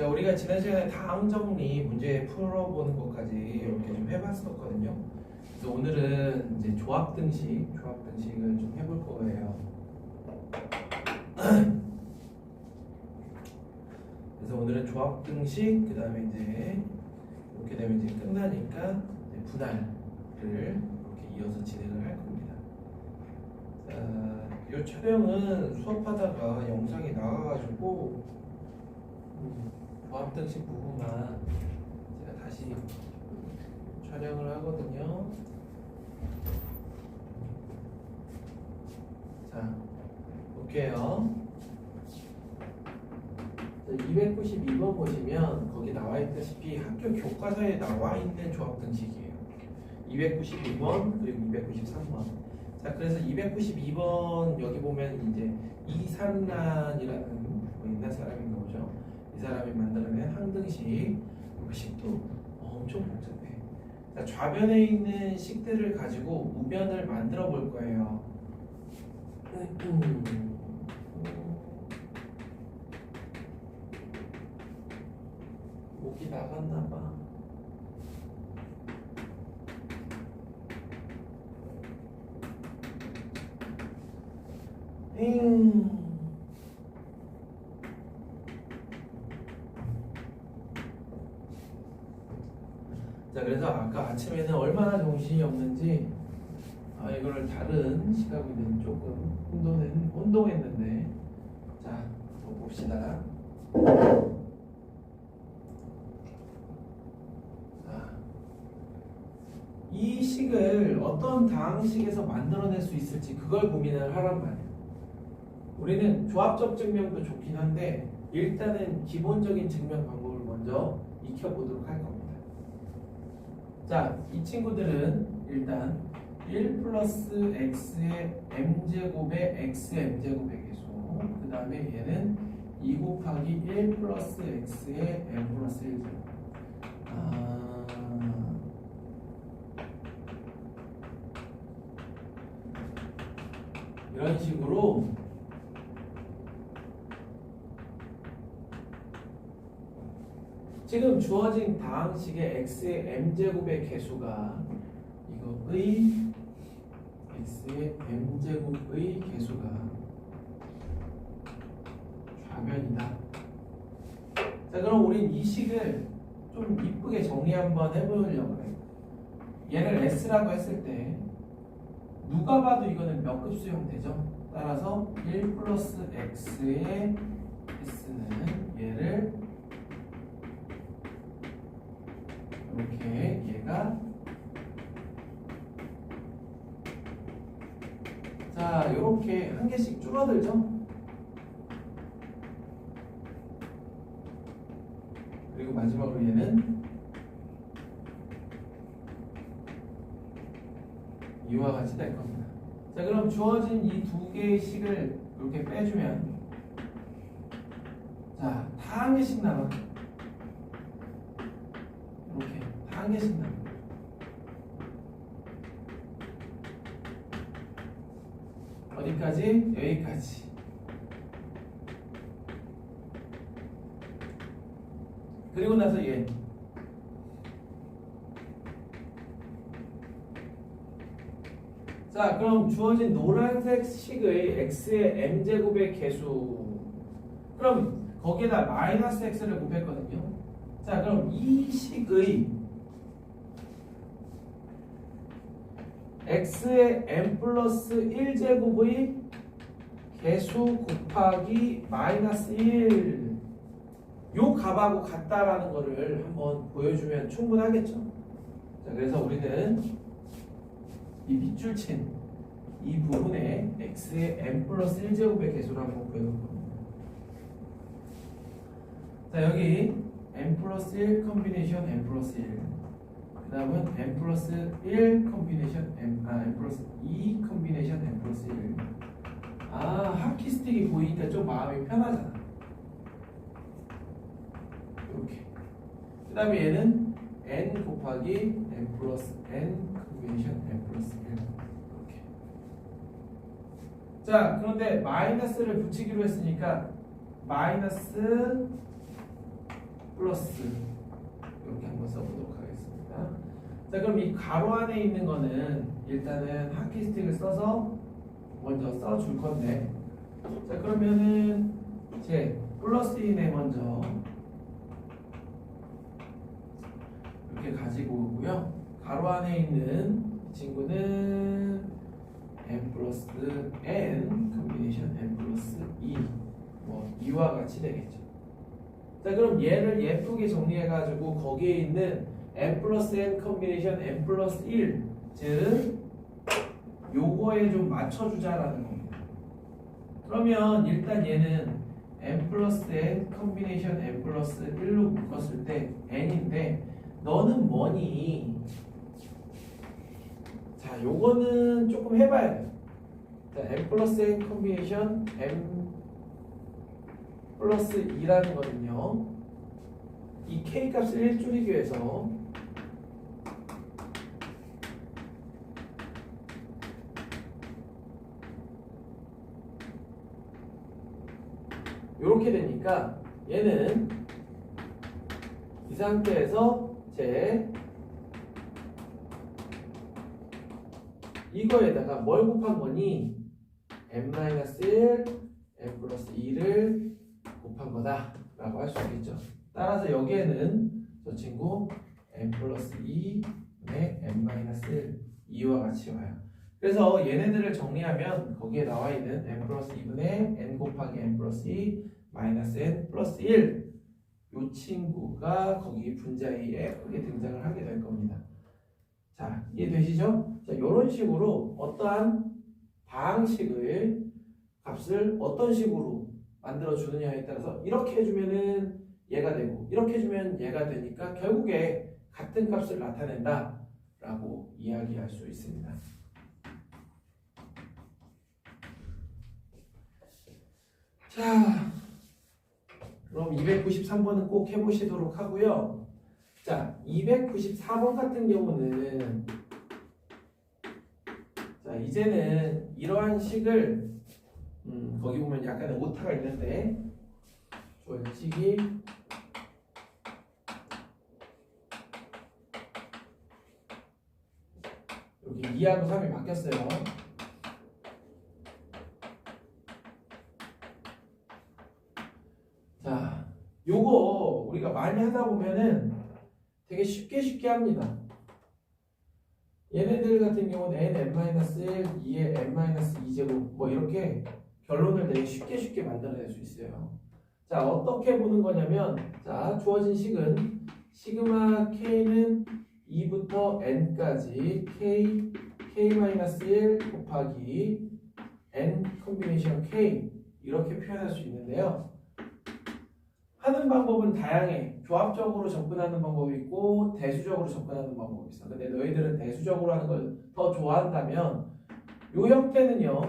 자, 우리가 지난 시간에 다음 정리 문제 풀어보는 것까지 이렇게 좀 해봤었거든요. 그래서 오늘은 이제 조합 등식, 조합 등식을 좀 해볼 거예요. 그래서 오늘은 조합 등식, 그 다음에 이제 이렇게 되면 이제 끝나니까 이제 분할을 이렇게 이어서 진행을 할 겁니다. 자, 이 촬영은 수업하다가 영상이 나와가지고 음, 조합 등식 부분만 제가 다시 촬영을 하거든요. 자, 볼게요. 292번 보시면 거기 나와 있다시피 학교 교과서에 나와 있는 조합 등식이에요. 292번 그리고 293번. 자, 그래서 292번 여기 보면 이제 이산란이라는 뭐 옛날 사람인가 보죠. 이 사람이 만들어낸 항등식 그 식도 엄청 복잡해. 자, 좌변에 있는 식들을 가지고 우변을 만들어 볼 거예요. 목이 나갔나 봐. 잉. 자 그래서 아까 아침에는 얼마나 정신이 없는지 아 이거를 다른 시각으로 조금 혼동했, 혼동했는데 자 봅시다. 자, 이 식을 어떤 다항식에서 만들어낼 수 있을지 그걸 고민을 하란 말이에요 우리는 조합적 증명도 좋긴 한데 일단은 기본적인 증명 방법을 먼저 익혀보도록 할 겁니다 자, 이 친구들은 일단 1 플러스 x의 m제곱의 x m제곱의 개수 그 다음에 얘는 2 곱하기 1 플러스 x의 m 플러스 1제곱. 아... 이런 식으로 지금 주어진 다항식의 x의 m제곱의 개수가 이거의 x의 m제곱의 개수가 좌변이다. 자 그럼 우린 이 식을 좀 이쁘게 정리 한번 해보려고 해요. 얘를 s라고 했을 때 누가 봐도 이거는 몇급 수용되죠? 따라서 1 플러스 x의 s는 얘를 이렇게 얘가 자 이렇게 한 개씩 줄어들죠? 그리고 마지막으로 얘는 이와 같이 될 겁니다. 자 그럼 주어진 이 두 개의 식을 이렇게 빼주면 자다 한 개씩 남아 개씩 남아 어디까지? 여기까지. 그리고 나서 얘. 자, 그럼 주어진 노란색 식의 x의 m제곱의 개수. 그럼 거기에다 마이너스 x를 곱했거든요. 자, 그럼 이 식의 x의 m 플러스 1제곱의 개수 곱하기 마이너스 1. 요 값하고 같다라는 거를 한번 보여주면 충분하겠죠. 자, 그래서 우리는 이 밑줄 친 이 부분에 x의 m 플러스 1제곱의 개수를 한번 구해볼 겁니다. 자, 여기 m 플러스 1 컨비네이션 m 플러스 1. 그 다음은 n 플러스 1 컨비네이션 n, 아, n 플러스 2 컨비네이션 n 플러스 1. 아, 하키 스틱이 보이니까 좀 마음이 편하잖아. 이렇게. 그 다음에 얘는 n 곱하기 n 플러스 n 컨비네이션 n 플러스 1. 이렇게. 자, 그런데 마이너스를 붙이기로 했으니까 마이너스 플러스 이렇게 한번 써보도록. 자 그럼 이 가로 안에 있는 거는 일단은 하키스틱을 써서 먼저 써 줄 건데 자 그러면은 제 플러스 2네 먼저 이렇게 가지고 오고요. 가로 안에 있는 이 친구는 n 플러스 n 컨비네이션 n 플러스 2 뭐 2와 같이 되겠죠. 자 그럼 얘를 예쁘게 정리해가지고 거기에 있는 n 플러스 n 컨비네이션 n 플러스 1 즉 요거에 좀 맞춰주자라는 겁니다. 그러면 일단 얘는 n 플러스 n 컨비네이션 n 플러스 1로 묶었을 때 n인데 너는 뭐니? 자 요거는 조금 해봐야 돼. 자 n 플러스 n 컨비네이션 n 플러스 2라는 거는요. 이 k 값을 1 줄이기 위해서 이렇게 되니까 얘는 이 상태에서 제 이거에다가 뭘 곱한 거니? n-1 n 플러스 2를 곱한 거다 라고 할 수 있겠죠 따라서 여기에는 저 친구 n 플러스 2의 n-1 2와 같이 와요 그래서 얘네들을 정리하면 거기에 나와 있는 n 플러스 2분의 n 곱하기 n 플러스 2 마이너스 n 플러스 1 이 친구가 거기 분자에 크게 등장을 하게 될 겁니다. 자, 이해되시죠? 자, 이런 식으로 어떠한 방식을 값을 어떤 식으로 만들어 주느냐에 따라서 이렇게 해주면은 얘가 되고 이렇게 해주면 얘가 되니까 결국에 같은 값을 나타낸다 라고 이야기할 수 있습니다. 자, 그럼 293번은 꼭 해보시도록 하고요. 자, 294번 같은 경우는 자 이제는 이러한 식을 음, 거기 보면 약간의 오타가 있는데 조직이 여기 2하고 3이 바뀌었어요. 자, 요거 우리가 많이 하다 보면은 되게 쉽게 쉽게 합니다. 얘네들 같은 경우는 n, n-1, 2의 n-2제곱 뭐 이렇게 결론을 되게 쉽게 쉽게 만들어낼 수 있어요. 자, 어떻게 보는 거냐면 자, 주어진 식은 시그마 k는 2부터 n까지 k, k-1 곱하기 n 컨비네이션 k 이렇게 표현할 수 있는데요. 하는 방법은 다양해. 조합적으로 접근하는 방법이 있고 대수적으로 접근하는 방법이 있어. 근데 너희들은 대수적으로 하는 걸 더 좋아한다면 이 형태는요.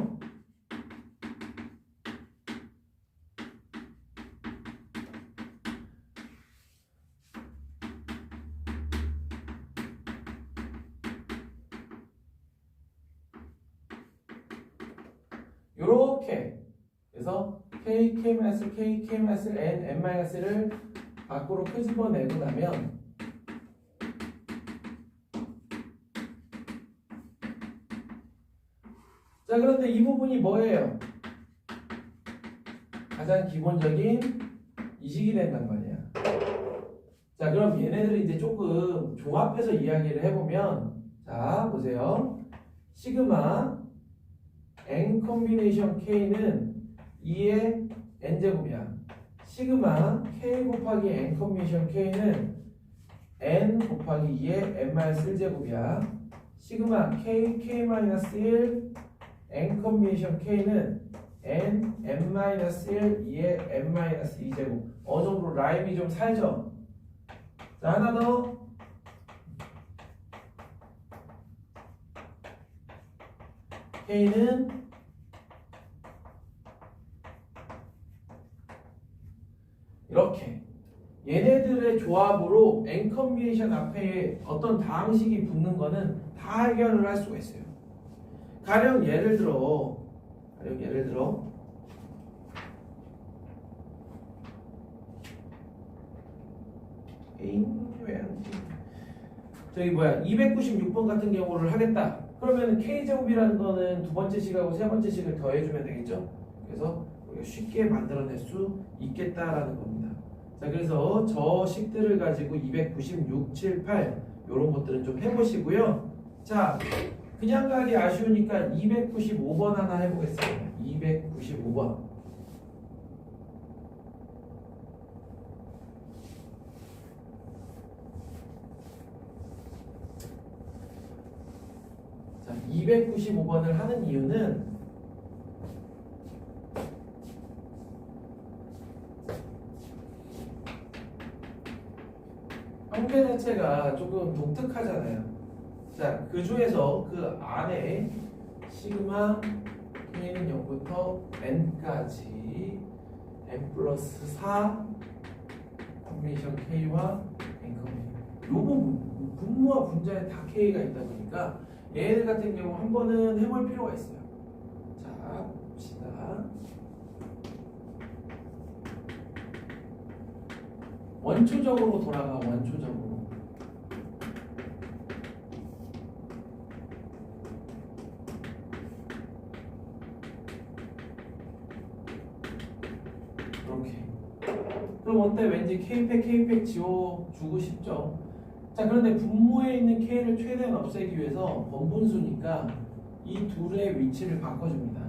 K, k n, n 마이너스를 밖으로 끄집어내고 나면 자 그런데 이 부분이 뭐예요? 가장 기본적인 이식이 된단 말이야. 자 그럼 얘네들을 이제 조금 종합해서 이야기를 해보면 자 보세요. 시그마 n 컨비네이션 k는 2의 n제곱이야. 시그마 k 곱하기 n 컨비네이션 k는 n 곱하기 2의 n-1제곱이야. 시그마 k k-1 n 컨비네이션 k는 n n-1 2의 n-2제곱. 어느 정도 라임이 좀 살죠? 자 하나 더. k는 이렇게 얘네들의 조합으로 n 컨비네이션 앞에 어떤 다항식이 붙는 거는 다 해결을 할 수가 있어요. 가령 예를 들어 가령 예를 들어? 저기 뭐야 296번 같은 경우를 하겠다. 그러면 k 제곱이라는 거는 두 번째 식하고 세 번째 식을 더해주면 되겠죠. 그래서 쉽게 만들어낼 수 있겠다라는 겁니다. 자 그래서 저 식들을 가지고 296, 7, 8 이런 것들은 좀 해보시고요. 자 그냥 가기 아쉬우니까 295번 하나 해보겠습니다. 295번. 자, 295번을 하는 이유는 형태 자체가 조금 독특하잖아요. 자, 그 중에서 그 안에 시그마 k는 0부터 n까지 n 플러스 4 컨비네이션 k와 n 컨비네이션 요 부분 분모와 분자에 다 k가 있다 보니까 얘들 같은 경우 한 번은 해볼 필요가 있어요. 자, 봅시다. 원초적으로 돌아가 원초적으로. 어때? 왠지 K팩 K팩 지워 주고 싶죠. 자 그런데 분모에 있는 K를 최대한 없애기 위해서 번분수니까 이 둘의 위치를 바꿔줍니다.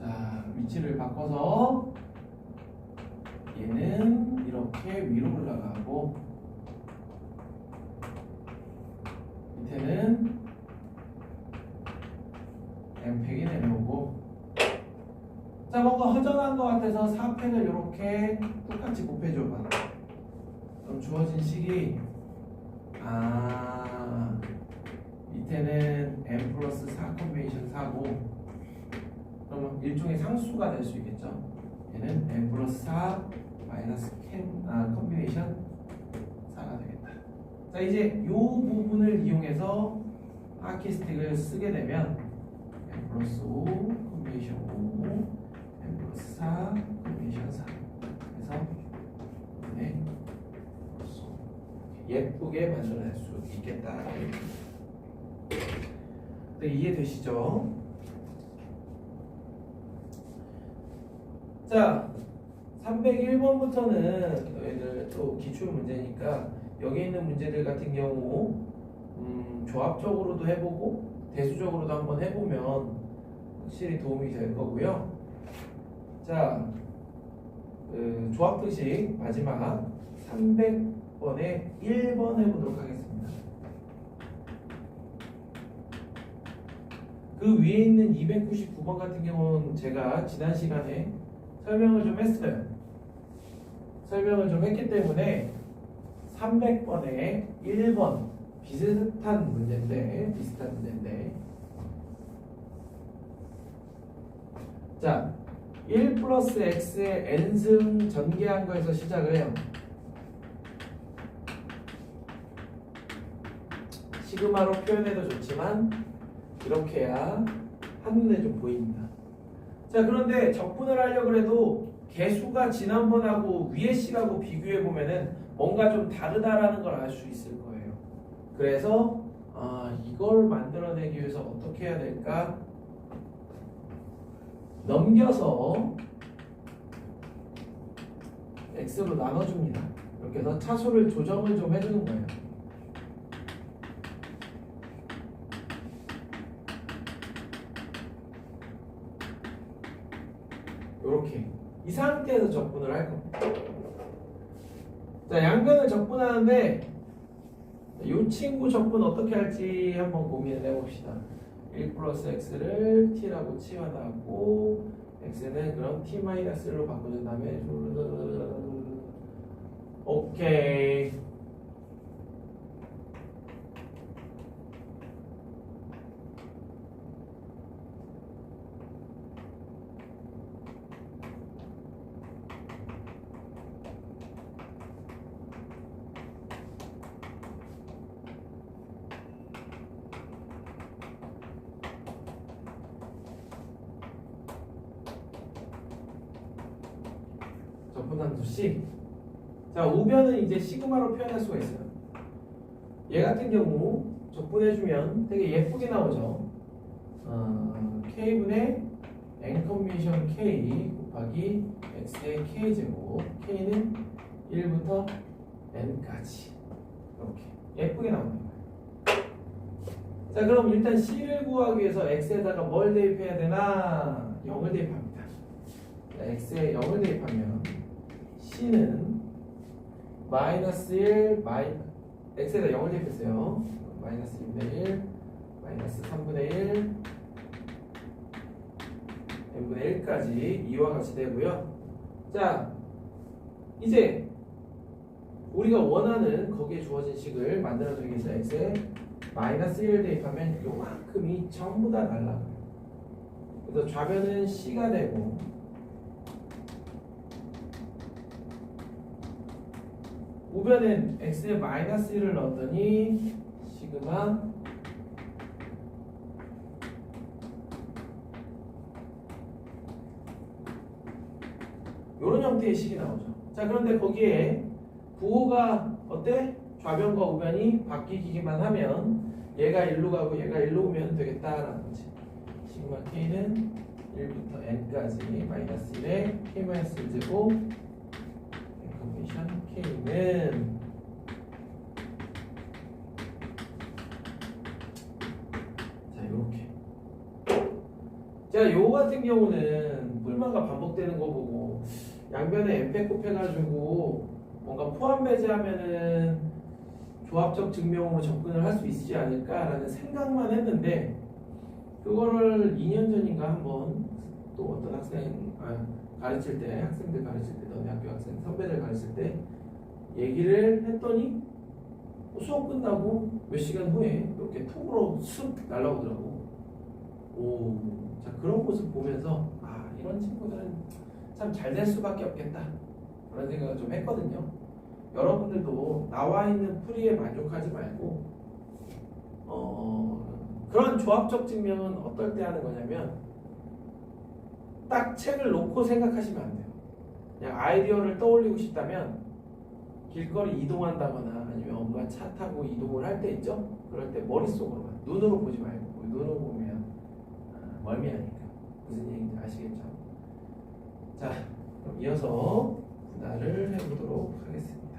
자 위치를 바꿔서 얘는 이렇게 위로 올라가고 밑에는 M팩이 내려오고 자 뭔가 허전한 것 같아서 4팩을 이렇게 똑같이 곱해줘봐. 그럼 주어진 식이 아 밑에는 m 플러스 4 컨베이션 4고 그러면 일종의 상수가 될 수 있겠죠? 얘는 m 플러스 4 마이너스 캠, 아 컨비네이션 4가 되겠다. 자 이제 이 부분을 이용해서 아키스틱을 쓰게 되면 m 플러스 5 컨비네이션 5 m 플러스 4 컨비네이션 4 그래서 네 예쁘게 만들어낼 수 있겠다 네, 이해되시죠? 자 301번부터는 너희들 또 기출 문제니까 여기 있는 문제들 같은 경우 음, 조합적으로도 해보고 대수적으로도 한번 해보면 확실히 도움이 될 거고요. 자, 그 조합등식 마지막 300번에 1번 해보도록 하겠습니다. 그 위에 있는 299번 같은 경우는 제가 지난 시간에 설명을 좀 했어요. 설명을 좀 했기 때문에 300번에 1번 비슷한 문제인데 비슷한 문제인데 자, 1 플러스 x의 n승 전개한 거에서 시작을 해요. 시그마로 표현해도 좋지만 이렇게 해야 한눈에 좀 보입니다. 자, 그런데 적분을 하려고 해도 개수가 지난번하고 위에 식하고 비교해 보면은 뭔가 좀 다르다라는 걸 알 수 있을 거예요. 그래서 아, 이걸 만들어내기 위해서 어떻게 해야 될까? 넘겨서 x로 나눠줍니다. 이렇게 해서 차수를 조정을 좀 해주는 거예요. 이렇게 이 상태에서 적분을 할 겁니다. 자, 양변을 적분하는데 이 친구 적분 어떻게 할지 한번 고민을 해봅시다. 1 플러스 x를 t라고 치환하고 x는 그럼 t 마이너스로 바꿔준 다음에 오케이 적분 고난도씩. 자, 우변은 이제 시그마로 표현할 수가 있어요. 얘 같은 경우 적분해주면 되게 예쁘게 나오죠. 어, K분의 n 컨미션 K 곱하기 X의 K제곱 K는 1부터 N까지 이렇게 예쁘게 거예요. 자 그럼 일단 C를 구하기 위해서 X에다가 뭘 대입해야 되나? 0을 대입합니다. 자, X에 0을 대입하면 C는 마이너스 1 마이 X에다 0을 대입했어요. 마이너스 2분의 1 마이너스 3분의 1 n분의 1까지 2와 같이 되고요. 자, 이제 우리가 원하는 거기에 주어진 식을 만들어주기 위해서 x에 마이너스 1을 대입하면 요만큼이 전부 다 날라가요. 그래서 좌변은 c가 되고 우변은 x에 마이너스 1을 넣었더니 시그마 이런 형태의 식이 나오죠. 자, 그런데 거기에 부호가 어때? 좌변과 우변이 바뀌기만 하면 얘가 1로 가고 얘가 1로 오면 되겠다라는 거지. 시그마 k는 1부터 n까지 마이너스 1에 k 마이너스 1제곱 k는 자, 요렇게. 자, 요 같은 경우는 뿔마가 반복되는 거 보고 양변에 n패 곱해가지고 뭔가 포함 배제하면은 조합적 증명으로 접근을 할 수 있지 않을까라는 생각만 했는데 그거를 2년 전인가 한번 또 어떤 학생 아, 가르칠 때 학생들 가르칠 때 너네 학교 학생 선배들 가르칠 때 얘기를 했더니 수업 끝나고 몇 시간 후에 이렇게 톡으로 쑥 날라오더라고. 오, 자 그런 모습 보면서 아 이런 친구들은 참 잘 될 수밖에 없겠다 그런 생각을 좀 했거든요. 여러분들도 나와 있는 풀이에 만족하지 말고 어, 그런 조합적 증명은 어떨 때 하는 거냐면 딱 책을 놓고 생각하시면 안 돼요. 그냥 아이디어를 떠올리고 싶다면 길거리 이동한다거나 아니면 뭔가 차 타고 이동을 할 때 있죠? 그럴 때 머릿속으로만 눈으로 보지 말고 눈으로 보면 아, 멀미하니까 무슨 얘기인지 아시겠죠? 자, 그럼 이어서 분할을 해보도록 하겠습니다.